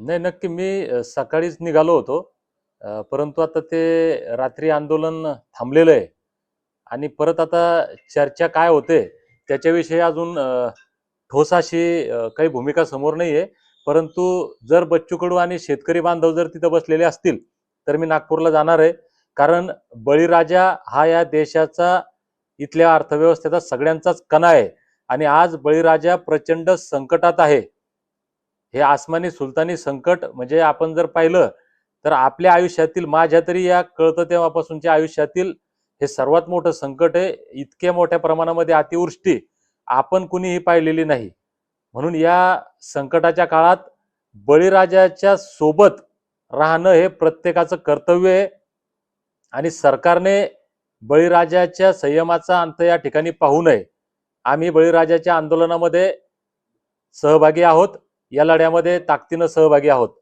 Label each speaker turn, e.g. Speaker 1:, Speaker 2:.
Speaker 1: नाही नक्की मी सकाळीच निघालो होतो. परंतु आता ते रात्री आंदोलन थांबलेलं आहे. आणि परत आता चर्चा काय होते त्याच्याविषयी अजून ठोस अशी काही भूमिका समोर नाही आहे. परंतु जर बच्चू कडू आणि शेतकरी बांधव जर तिथं बसलेले असतील तर मी नागपूरला जाणार आहे. कारण बळीराजा हा या देशाचा इथल्या अर्थव्यवस्थेचा सगळ्यांचाच कणा आहे. आणि आज बळीराजा प्रचंड संकटात आहे. हे आसमानी सुलतानी संकट म्हणजे आपण जर पाहिलं तर आपल्या आयुष्यातील माझ्या तरी या कळतं तेव्हापासूनच्या आयुष्यातील हे सर्वात मोठं संकट आहे. इतक्या मोठ्या प्रमाणामध्ये अतिवृष्टी आपण कुणीही पाहिलेली नाही. म्हणून या संकटाच्या काळात बळीराजाच्या सोबत राहणं हे प्रत्येकाचं कर्तव्य आहे. आणि सरकारने बळीराजाच्या संयमाचा अंत या ठिकाणी पाहू नये. आम्ही बळीराजाच्या आंदोलनामध्ये सहभागी आहोत. या लढ्यामध्ये ताकदीनं सहभागी आहोत.